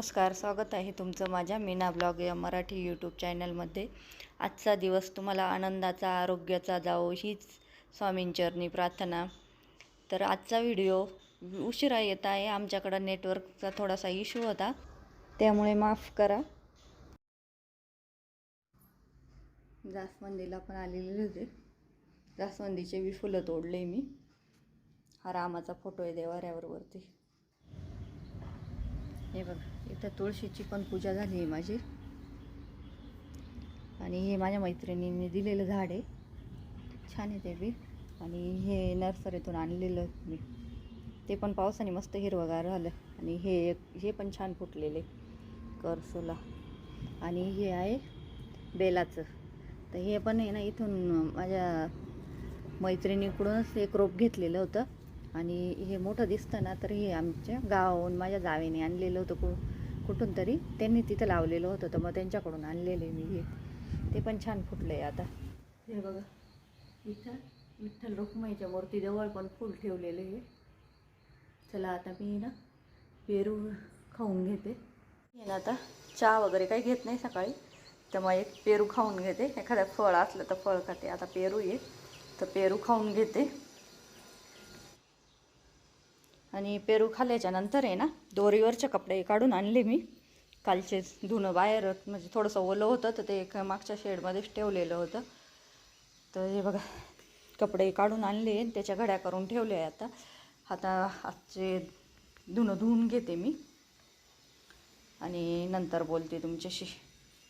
नमस्कार स्वागत आहे तुमचं माझ्या मीना ब्लॉग या मराठी यूट्यूब चॅनलमध्ये. आजचा दिवस तुम्हाला आनंदाचा आरोग्याचा जावो हीच स्वामींचरणी प्रार्थना. तर आजचा व्हिडिओ उशिरा येत आहे आमच्याकडं नेटवर्कचा थोडासा इश्यू होता त्यामुळे माफ करा. जास्वंदीला पण आलेले होते. जास्वंदीचे बी फुलं तोडले मी. हा रामाचा फोटो आहे देवाऱ्यावरती. हे बघा इथं तुळशीची पण पूजा झाली आहे माझी. आणि हे माझ्या मैत्रिणींनी दिलेलं झाड आहे. छान आहे ते बी. आणि हे नर्सरीतून आणलेलं मी. ते पण पावसाने मस्त हिरवगार झालं. आणि हे एक हे पण छान फुटलेले करसोला. आणि हे आहे बेलाचं. तर हे पण आहे ना इथून माझ्या मैत्रिणीकडूनच एक रोप घेतलेलं होतं. आणि हे मोठं दिसतं ना तर हे आमच्या गावाहून माझ्या जावेने आणलेलं होतं कु कुठून तरी. त्यांनी तिथं लावलेलं होतं तर मग त्यांच्याकडून आणलेले मी हे. ते पण छान फुटलं आहे आता. हे बघा इथं विठ्ठल रुक्माईच्या मूर्तीजवळ पण फूल ठेवलेलं आहे चला आता मी ना पेरू खाऊन घेते. हे ना आता चहा वगैरे काही घेत नाही सकाळी तर मग एक पेरू खाऊन घेते. एखादं फळ असलं तर फळ खाते. आता पेरू आहे तर पेरू खाऊन घेते. आणि पेरू खाल्ल्याच्या नंतर आहे ना दोरीवरचे कपडे काढून आणले मी. कालचे धुणं बाहेर म्हणजे थोडंसं ओलं होतं तर ते एक मागच्या शेडमध्येच ठेवलेलं होतं. तर हे बघा कपडे काढून आणले त्याच्या घड्या करून ठेवले आहे आता. आता आजचे धुणं धुवून घेते मी. आणि नंतर बोलते तुमच्याशी.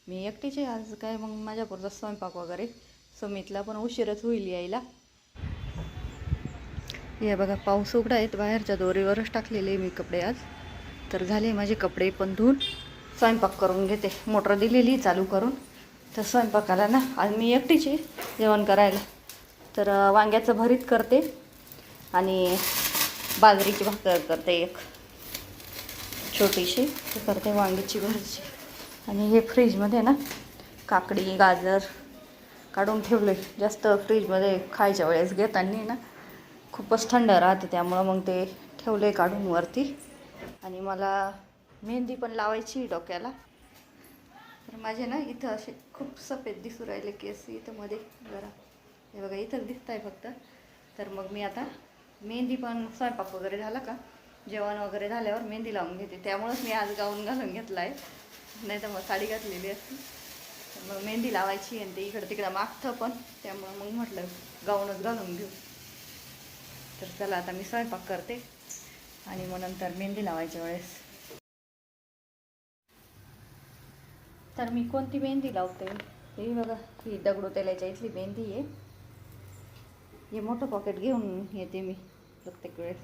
मी एकटीचे आज काय मग माझ्यापुरचा स्वयंपाक वगैरे सुमितला पण उशीरच होईल यायला. हे बघा पाऊस उघडा आहेत बाहेरच्या दोरीवरच टाकलेले मी कपडे आज. तर झाले माझे कपडे पण धुवून. स्वयंपाक करून घेते. मोटर दिलेली चालू करून. तर स्वयंपाकाला ना आज मी एकटीचे जेवण करायला. तर वांग्याचं भरीत करते आणि बाजरीची भाकर करते एक. छोटीशी. ते करते वांग्याची भरीची आणि हे फ्रीजमध्ये ना काकडी गाजर काढून ठेवले जास्त फ्रीजमध्ये खायच्या वेळेस घेताना ना खूपच थंड राहते त्यामुळं मग ते ठेवले काढून वरती. आणि मला मेहंदी पण लावायची डोक्याला. तर माझे ना इथं असे खूप सफेद दिसू राहिले केस इथं मध्ये. जरा. हे बघा इथंच दिसत आहे फक्त. तर मग मी आता मेहंदी पण स्वयंपाक वगैरे झाला का? जेवण वगैरे झाल्यावर मेहंदी लावून घेते. त्यामुळंच मी आज गाऊन घालून घेतला आहे नाही तर मग साडी घातलेली असते. मग मेहंदी लावायची आणि ते इकडं तिकडं मागतं पण. त्यामुळं मग म्हटलं गाऊनच घालून घेऊ. तर चला आता मी स्वयंपाक करते. आणि मग नंतर मेहंदी लावायच्या वेळेस. तर मी कोणती मेहंदी लावते? ही बघा ही दगडू तेलाच्या इथली मेहंदी आहे. हे मोठं पॉकेट घेऊन येते मी प्रत्येक वेळेस.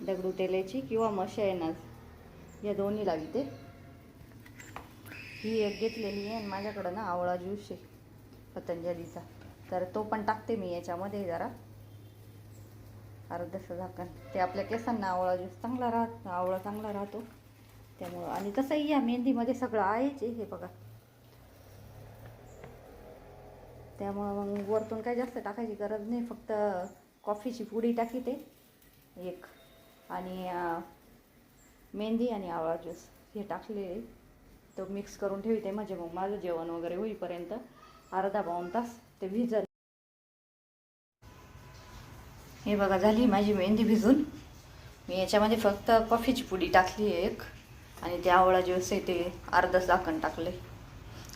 दगडू तेलाची किंवा मशायनाज या दोन्ही लागते ही एक घेतलेली आहे आणि माझ्याकडं ना आवळा ज्यूस आहे पतंजलीचा. तर तो पण टाकते मी याच्यामध्ये जरा. अर्धसं झाकण ते आपल्या केसांना आवळा ज्यूस चांगला राहत आवळा चांगला राहतो. त्यामुळं आणि तसंही या मेहंदीमध्ये सगळं आहेच आहे हे बघा. त्यामुळं मग वरतून काही जास्त टाकायची गरज नाही. फक्त कॉफीची पुडी टाकी ते. एक. आणि मेहंदी आणि आवळा ज्यूस हे टाकले. तो मिक्स करून ठेवते म्हणजे मग माझं जेवण वगैरे होईपर्यंत अर्धा पाऊण तास ते भिजल हे बघा झाली माझी मेहंदी भिजून. मी याच्यामध्ये फक्त कॉफीची पुडी टाकली आहे एक आणि ते आवळा ज्यूस आहे ते अर्धच झाकण टाकले.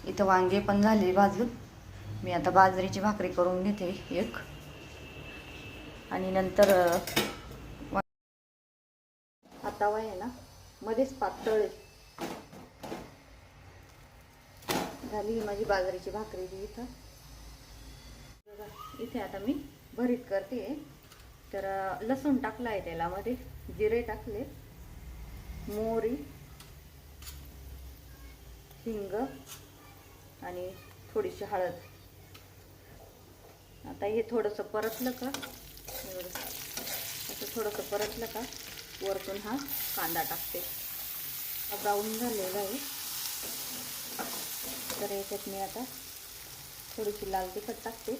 इथं वांगे पण झाले भाजून. मी आता बाजरीची भाकरी करून घेते एक. आणि नंतर आता वय आहे ना मध्येच पातळ आहे. झाली माझी बाजरीची भाकरी इथं. बघा, इथे आता मी भरीत करते. तर लसूण टाकला आहे तेलामध्ये जिरे टाकले मोहरी हिंग आणि थोडीशी हळद. आता हे थोडंसं परतलं का? असं थोडंसं परतलं का? वरतून हा कांदा टाकते. हा ब्राऊन झालेला आहे. तर याच्यात मी आता थोडीशी लाल तिखट टाकते.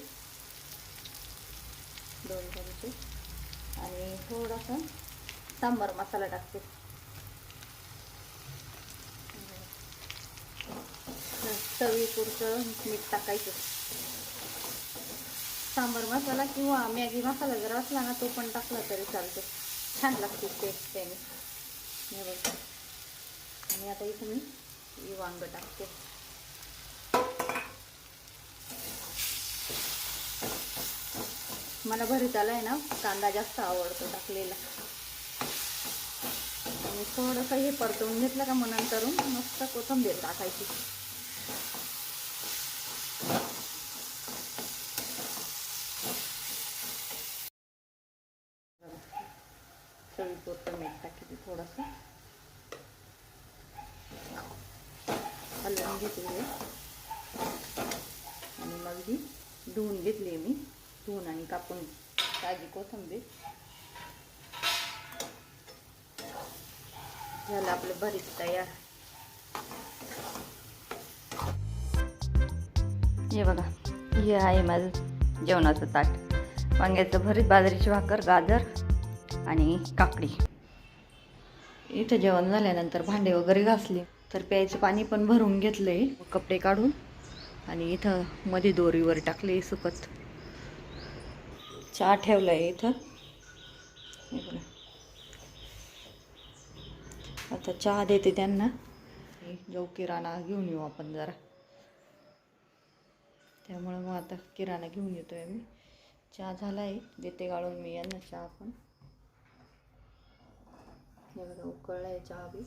दोन चमचे. आणि थोडासा सांबार मसाला टाकते. तवीपुरचं मीठ टाकायचं. सांबार मसाला किंवा मॅगी मसाला जर असला ना तो पण टाकला तरी चालतो. छान लागते टेस्ट त्याने. आणि आता इथं मी वांग टाकते. मला भरीताला आहे ना कांदा जास्त आवडतो टाकलेला. आणि थोडंसं हे परतवून घेतलं का मग नंतरून मस्त कोथंबीर टाकायची. चवीपुरतं मीठ टाकायची थोडंसं. हलवून घेतली आणि मग ही धुवून घेतली मी. धुवून आणि कापून ताजी कोथंबीर. झालं आपलं भरीत तयार. हे बघा हे आहे माझं जेवणाचं ताट. वांग्याचं भरीत बाजरीची भाकर गाजर आणि काकडी. इथं जेवण झाल्यानंतर भांडे वगैरे घासले. तर प्यायचं पाणी पण भरून घेतलंय. कपडे काढून आणि इथं मध्ये दोरीवर टाकले सुकत. चहा ठेवला आहे इथं आता चहा देते त्यांना. जाऊ किराणा घेऊन येऊ आपण जरा. त्यामुळं मग आता किराणा घेऊन येतोय मी चहा झाला आहे देते गाळून मी यांना चहा पण. उकळला आहे चहा बी.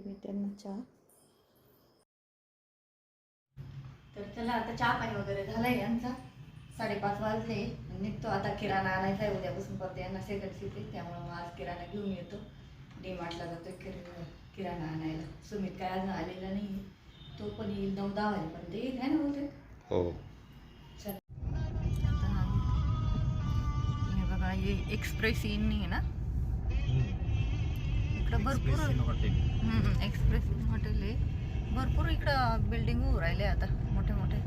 देते मी त्यांना चहा तर चला आता चहा पाणी वगैरे झालंय यांचा. साडेपाच वाजले. निघतो आता किराणा आणायचा आहे. उद्यापासून परत यांना सेकंड आहे. त्यामुळं मग आज किराणा घेऊन येतो. डी मार्टला जातोय किर किराणा आणायला. सुमित काय अजून आलेला नाही तो पण येईल. नऊ दहा वाजेपर्यंत येईल आहे ना होते हो. चल. आता हे बघा हे एक्सप्रेस इन आहे ना? इकडं भरपूर एक्सप्रेस हॉटेल आहे. भरपूर इकडं बिल्डिंग उभं राहिले आता मोठे मोठे.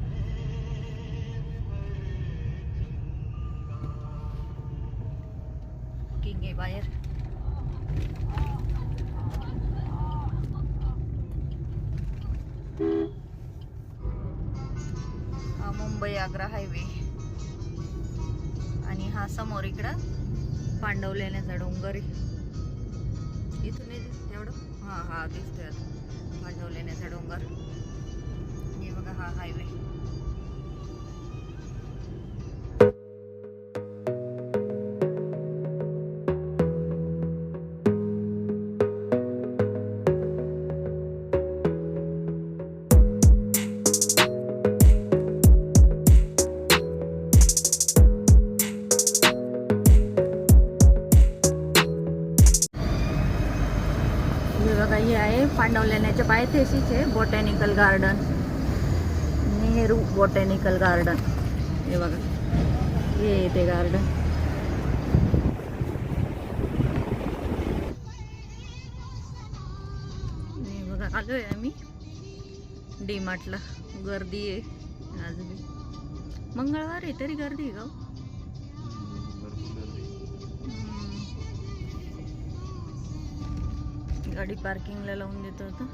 किंग आहे बाहेर. मुंबई आग्रा हायवे आणि हा समोर इकडं पांडवलेण्याचा डोंगर. आहे इथून एवढं? हां हा दिसतोय आता. पांडवलेण्याचा डोंगर. हे बघा हा हायवे पांडवलेण्याच्या आहे botanical garden Nehru botanical garden हे बघा. हे ते गार्डन हे बघा आहे आम्ही. डी मार्टला गर्दी आहे आज बी मंगळवार आहे तरी गर्दी आहे का गाडी पार्किंगला लावून देतो आता.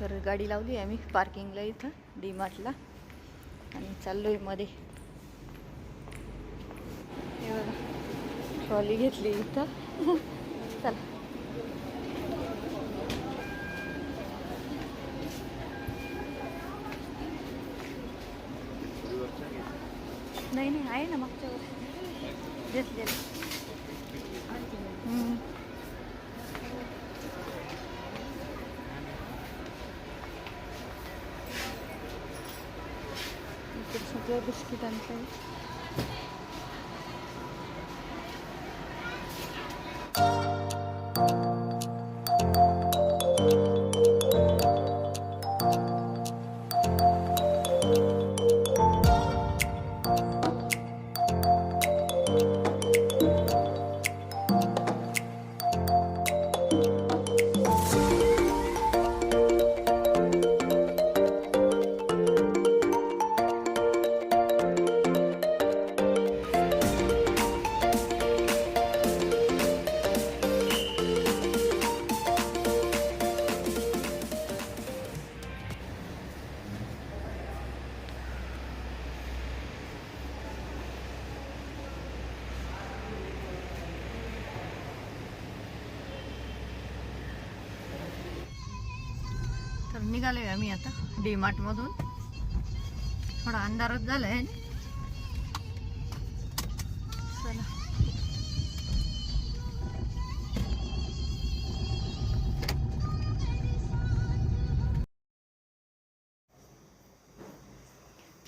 तर गाडी लावली आहे आम्ही पार्किंगला इथं डी मार्टला आणि आहे मध्ये. ट्रॉली घेतली इथं. चला. नाही नाही आहे ना मागच्या वर्षी. घेतलेलं. 嗯 निघालोय आम्ही आता डी थोडा अंधारच झालाय. चला.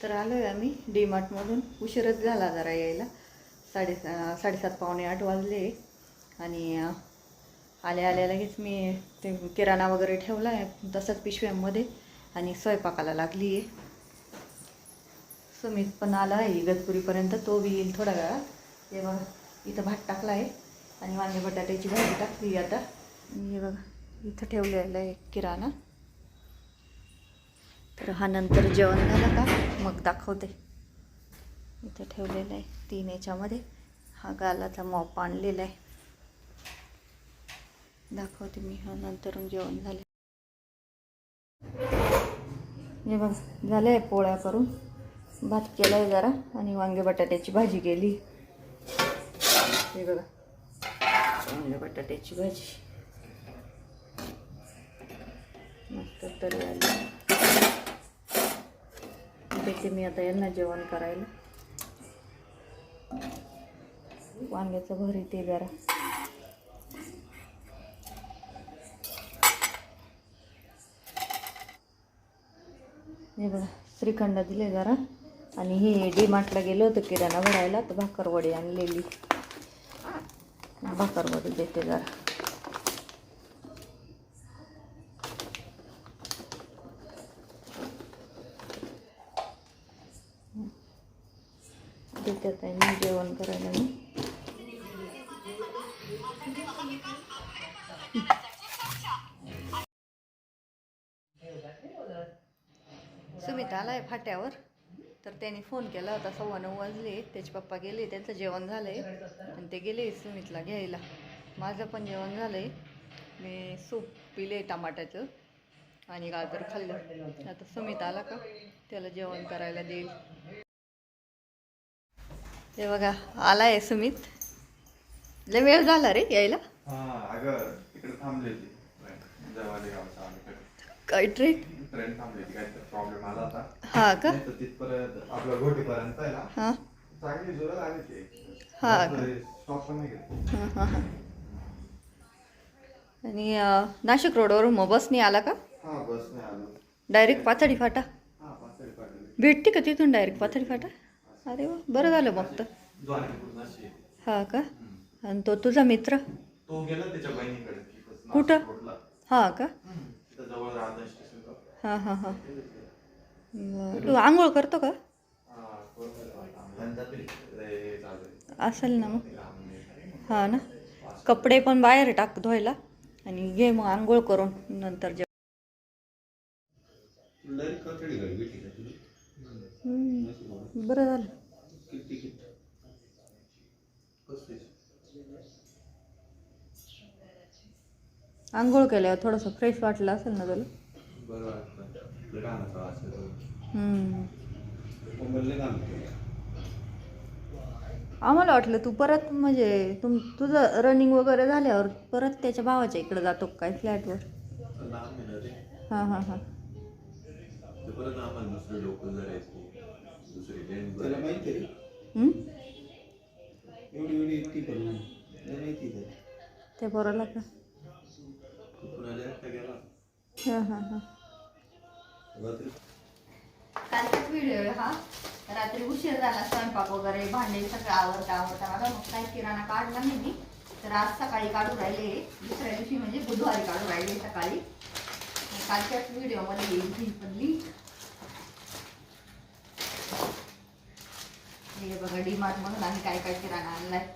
तर आलोय आम्ही डी मार्टमधून उशीरच झाला जरा यायला. साडे साडेसात पावणे आठ वाजले. आणि आल्या आल्या लगेच मी ते किराणा वगैरे ठेवला आहे तसंच पिशव्यांमध्ये आणि स्वयंपाकाला लागली आहे. सुमित पण आला आहे इगतपुरीपर्यंत. तो बी येईल थोड्या वेळात. हे बघा इथं भात टाकला आहे आणि वांगे बटाट्याची भाजी टाकली आता. हे बघा इथं ठेवलेलं आहे किराणा. तर हा नंतर जेवण झालं का? मग दाखवते. इथं ठेवलेलं आहे तीन याच्यामध्ये. हा गालाचा मॉप आणलेला आहे. दाखवते मी. हा नंतर जेवण झाले हे बघ झालं आहे पोळ्या करून. भात केला आहे जरा आणि वांगे बटाट्याची भाजी केली. हे बघा वांगे बटाट्याची भाजी. मस्त तरी आली. देते मी आता यांना जेवण करायला. वांग्याचं भर येते जरा. हे बघा श्रीखंड दिले जरा. आणि हे डी मार्टला गेलो होतं किराणा भरायला तर भाकरवडी आणलेली. भाकरवडी देते जरा. सुमित आलाय फाट्यावर. तर त्यांनी फोन केला होता सव्वा नऊ वाजले. त्याचे पप्पा गेले त्यांचं जेवण झालंय. आणि ते गेले सुमितला घ्यायला. माझं पण जेवण झालंय. मी सूप पिले टमाट्याचं आणि गाजर खाल्लं. आता सुमित आला का? त्याला जेवण करायला देईल. हे बघा आलाय सुमित. लय वेळ झाला रे यायला. हा काय ट्रेन? ट्रेन थांबलेली काहीतरी प्रॉब्लेम आला होता. हा का? नाही तर तिथपर्यंत आपल्या घोटीपर्यंत आहे ना हां. चांगली जोरात आली ते. हा का? स्टॉप पण नाही घेतली हां हां हां. आणि अं, नाशिक रोडवरून मग बसनी आला का? हा बस नाही आलो. डायरेक्ट पाथडी फाटा? हा पाचडी पाठवली भेटते का तिथून डायरेक्ट पाथडी फाटा? अरे वा बरं झालं मग तर. नाशिक. हा का? आणि तो तुझा मित्र? तो गेला त्याच्या बहिणीकडे तिथंच नाशिक कुठं? रोडला. हा का? हम्म. तिथं जवळ राधा स्टेशन हां हां हां. बरं. तू आंघोळ करतो का? असेल ना मग. हां हा ना. कपडे पण बाहेर टाक धुवायला आणि घे मग आंघोळ करून नंतर जे बरं झालं. आंघोळ केल्यावर थोडंसं फ्रेश वाटलं असेल ना तुला? बरं वाटतं आम्हाला वाटलं तू परत म्हणजे तुम तुझं रनिंग वगैरे झाल्यावर परत त्याच्या भावाच्या इकडे जातो काय फ्लॅटवर हां हां हां. ते परत आम्हाला दुसरे लोक जरायचे दुसरी लेन त्याला माहिती आहे? रे हम्म? एवढी एवढी एकटी पण नाही. त्याला माहिती आहे. त्या पोराला का? हां हां हां. कालचाच व्हिडिओ आहे हा. रात्री उशीर झाला स्वयंपाक वगैरे भांडे सगळं आवडता आवडता मला मग काही किराणा काढला नाही मी. तर आज सकाळी काढू राहिले. दुसऱ्या दिवशी म्हणजे बुधवारी काढू राहिले सकाळी. कालच्याच व्हिडिओमध्ये येईल ही पण लिंक हे बघा डी मार्ट मधून आम्ही काय काय किराणा आणलाय.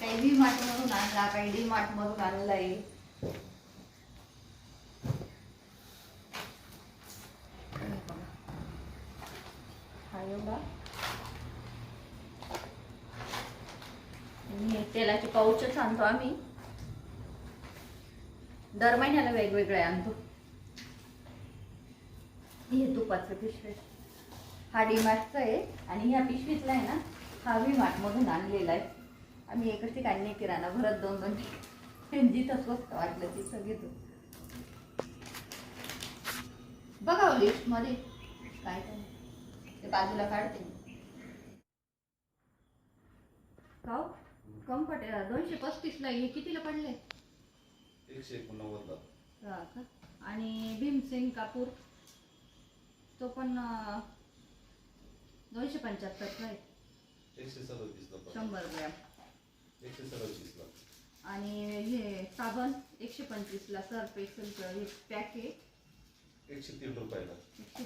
काही डी मार्ट मधून आणला काही डी मार्ट मधून आणलाय हे बघा. हा एवढा आणि तेलाचे पाऊचच आणतो आम्ही. दर महिन्याला वेगवेगळे आणतो. हे तुपाचं पिशवे हा डीमार्टचा आहे आणि ह्या पिशवीतला आहे ना हा विमार्टमधून आणलेला आहे. आम्ही एकच ठिकाणी नाही किराणा भरत दोन दोन ठिकाणी. जिथं स्वस्त वाटलं तिथं घेतो. लिस्टमध्ये हो काय काय ते बाजूला काढते. का कम्फर्ट दोनशे पस्तीसला हे कितीला पडले? एकशे एकोणनव्वदला हा का? आणि भीमसेन कापूर तो पण अं, दोनशे पंच्याहत्तरचा आहे. एकशे सदतीसला पडला. शंभर ग्रॅम. एकशे सदतीसला आणि हे साबण एकशे पंचवीसला सर्फ एक्सेलचं हे पॅक आहे. एकशे तीन रुपयाला. एकशे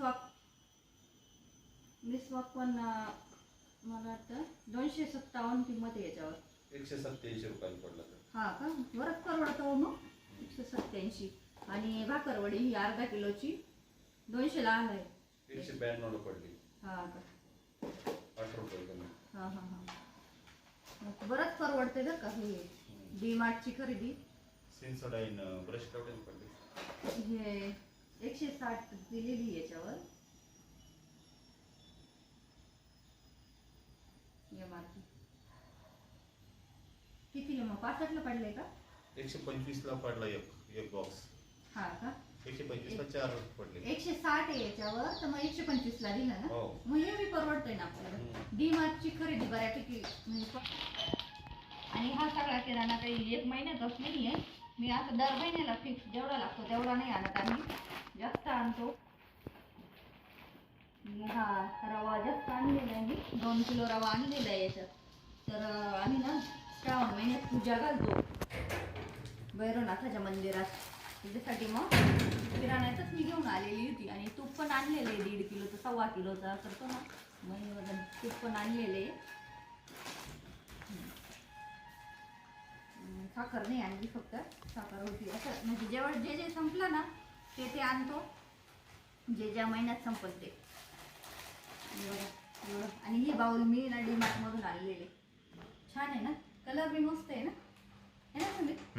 मिसवाक मिसवाक पण मला वाटतं दोनशे सत्तावन्न किंमत आहे याच्यावर. एकशे सत्याऐंशी रुपयाला पडला तर हा का? बरंच परवडतं हो मग? एकशे सत्याऐंशी आणि भाकरवडी ही अर्धा किलोची दोनशे लहान आहे. एकशे ब्याण्णवला पडली. हा का? आठ रुपये कमी. हा हा हा. बरंच परवडते बरं का हे डी मार्टची खरेदी? सेन्सोडाईन ब्रश लावलेली पडली. हे एकशे साठ दिलेली आहे याच्यावर. एम आर पी मग? पासष्टला पडले का? एकशे पंचवीसला पडला एक एक बॉक्स हा का? एकशे पंचवीसला चार पडले. एकशे साठ आहे याच्यावर तर मग एकशे पंचवीस ला दिलं ना? हो. मग हे बी परवडतंय ना आपल्याला? हम्म. डी मार्टची खरेदी बऱ्यापैकी म्हणजे प- आणि हा सगळा किराणा काही एक महिन्यातच नाही आहे मी आता दर महिन्याला फिक्स जेवढा लागतो तेवढा नाही आणत आम्ही. जास्त आणतो. हा रवा जास्त आणलेला आहे मी. दोन किलो रवा आणलेला आहे याच्यात. तर आम्ही ना श्रावण महिन्यात पूजा घालतो. भैरवनाथाच्या मंदिरात. त्याच्यासाठी मग किराण्यातच मी घेऊन आलेली होती आणि तूप पण आणलेलं आहे. दीड किलोचं सव्वा किलोचा करतो ना. मग तूप पण आणलेले साखर नाही आणली फक्त. साखर होती. असं म्हणजे जेव्हा जे जे संपलं ना ते ते आणतो. जे ज्या महिन्यात संपल ते. आणि हे बाऊल मी ना डी मधून आणलेले. छान आहे ना? कलर बी मस्त आहे ना? है ना संदीप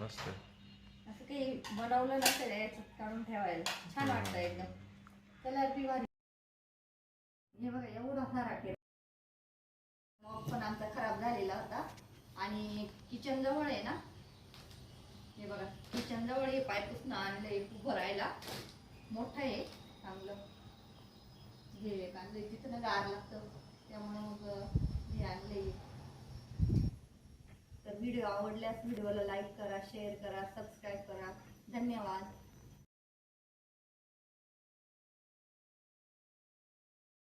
मस्त असं काही बनवलं नसेल याच्यात काढून ठेवायला. छान वाटतं एकदम. कलर बी भारी. हे बघा एवढा सारा केला मग पण आमचा खराब झालेला होता. आणि किचन जवळ आहे ना हे बघा किचन जवळ हे आणलं आणलंय भरायला. मोठं आहे चांगलं. हे आणलंय तिथं ना गार लागतं. त्यामुळे मग हे आणलंय. तर व्हिडिओ आवडल्यास व्हिडिओला लाईक करा शेअर करा सबस्क्राईब करा. धन्यवाद.